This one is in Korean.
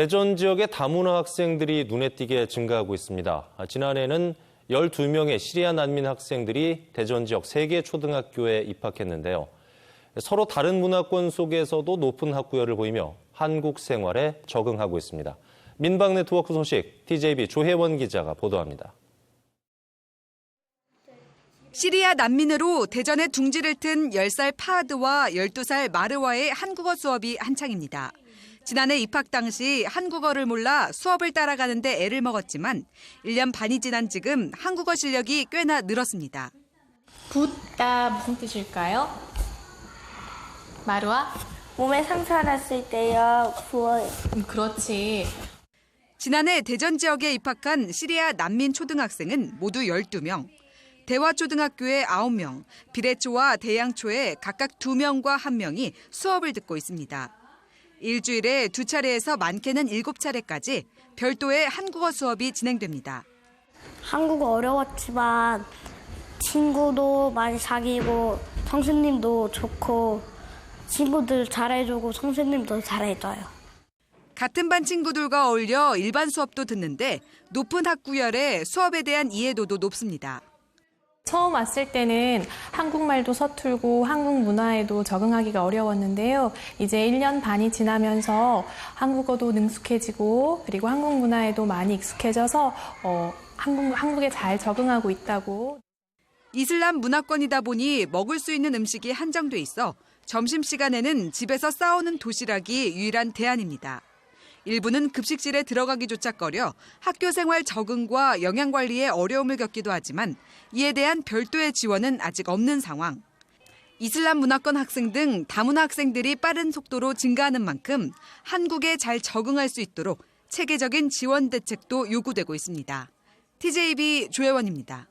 대전 지역의 다문화 학생들이 눈에 띄게 증가하고 있습니다. 아, 지난해는 12명의 시리아 난민 학생들이 대전 지역 3개 초등학교에 입학했는데요. 서로 다른 문화권 속에서도 높은 학구열을 보이며 한국 생활에 적응하고 있습니다. 민방 네트워크 소식 TJB 조혜원 기자가 보도합니다. 시리아 난민으로 대전에 둥지를 튼 10살 파하드와 12살 마르와의 한국어 수업이 한창입니다. 지난해 입학 당시 한국어를 몰라 수업을 따라가는데 애를 먹었지만 1년 반이 지난 지금 한국어 실력이 꽤나 늘었습니다. 붓다 무슨 뜻일까요? 마루아? 몸에 상처 났을 때요 부어요. 음, 그렇지. 지난해 대전 지역에 입학한 시리아 난민 초등학생은 모두 12명. 대화초등학교에 9명, 비례초와 대양초에 각각 2명과 1명이 수업을 듣고 있습니다. 일주일에 두 차례에서 많게는 7차례까지 별도의 한국어 수업이 진행됩니다. 한국어 어려웠지만 친구도 많이 사귀고 선생님도 좋고 친구들 잘해주고 선생님도 잘해줘요. 같은 반 친구들과 어울려 일반 수업도 듣는데 높은 학구열에 수업에 대한 이해도도 높습니다. 처음 왔을 때는 한국말도 서툴고 한국 문화에도 적응하기가 어려웠는데요. 이제 1년 반이 지나면서 한국어도 능숙해지고 그리고 한국 문화에도 많이 익숙해져서 어, 한국, 한국에 잘 적응하고 있다고 이슬람 문화권이다 보니 먹을 수 있는 음식이 한정돼 있어 점심시간에는 집에서 싸오는 도시락이 유일한 대안입니다. 일부는 급식실에 들어가기조차 꺼려 학교 생활 적응과 영양 관리에 어려움을 겪기도 하지만 이에 대한 별도의 지원은 아직 없는 상황. 이슬람 문화권 학생 등 다문화 학생들이 빠른 속도로 증가하는 만큼 한국에 잘 적응할 수 있도록 체계적인 지원 대책도 요구되고 있습니다. TJB 조혜원입니다.